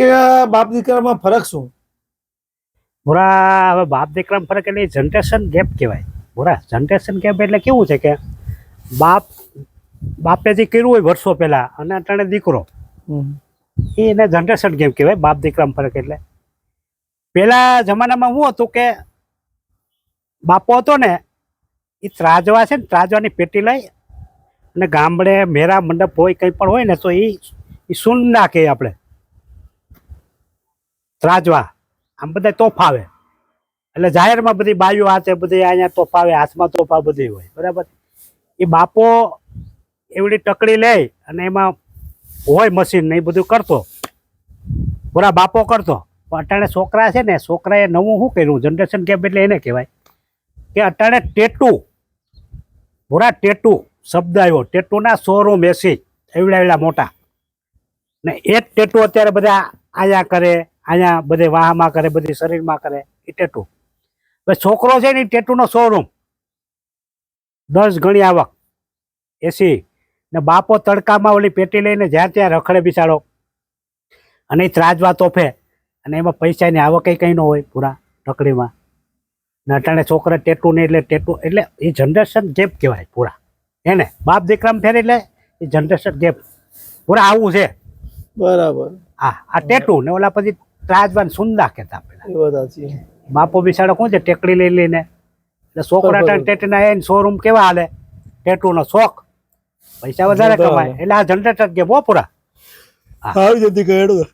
કાકા બાપ દીકરામાં ફરક શું? પૂરા હવે બાપ દીકરામાં ફરક એટલે જનરેશન ગેપ કહેવાય. પૂરા જનરેશન ગેપ એટલે કેવું છે કે બાપ બાપે જે કર્યું હોય વર્ષો પહેલા અને અટાણે દીકરો. એ એને જનરેશન ગેમ કહેવાય બાપ દીકરામાં ફરક એટલે. પહેલા જમાનામાં શું હતું કે બાપો હતો ને એ ત્રાજવા છે ને ત્રાજવાની પેટી લઈ અને ગામડે મેરા મંડપ હોય કંઈ પણ હોય ને તો એ એ નાખે આપણે. ત્રાજવા. આમ બધા તોફાવે એટલે જાહેરમાં બધી બાઈઓ હાથે બધી અહીંયા તોફાવે હાથમાં તોફા બધી હોય. બરાબર? એ બાપો એવડી ટકડી લે અને એમાં હોય મશીન ને એ બધું કરતો. પૂરા બાપો કરતો. પણ અટાણે છોકરા છે ને, છોકરાએ નવું શું કર્યું? જનરેશન ગેપ એટલે એને કહેવાય. કે અટાણે ટેટુ, પૂરા ટેટુ શબ્દ આવ્યો. ટેટુના શોરૂમ એસી એવડા એવડા મોટા. ને એ જ ટેટુ અત્યારે બધા આયા કરે. અહીંયા બધે વાહમાં કરે બધી શરીરમાં કરે એ ટેટુ હવે છોકરો છે ને એ ટેટુનો શોરૂમ દસ ગણી આવક. એસી ને બાપો તડકામાં ઓલી પેટી લઈને જ્યાં ત્યાં રખડે બિસાડો અને એ ત્રાજવા તોફે અને એમાં પૈસાની આવક કંઈ ન હોય પૂરા રકડીમાં ને અટાણે છોકરા ટેટુ નહીં એટલે ટેટુ એટલે એ જનરેશન ગેપ કહેવાય પૂરા. એને બાપ દીકરામાં ફેરી એટલે એ જનરેશન ગેપ પૂરા આવું છે. બરાબર. હા આ ટેટુ ને ઓલા પછી ત્રાજવાન સુંદા કહેતા પેલા એ બાપો બિચારો કોણ છે? ટેકડી લઈ લઈને. એટલે છોકરા. ટેટના એને શોરૂમ કેવા હાલે? ટેટુનો શોખ. પૈસા વધારે કમાય. એટલે આ જનરેટર કે હો. પૂરા જતી કહેડું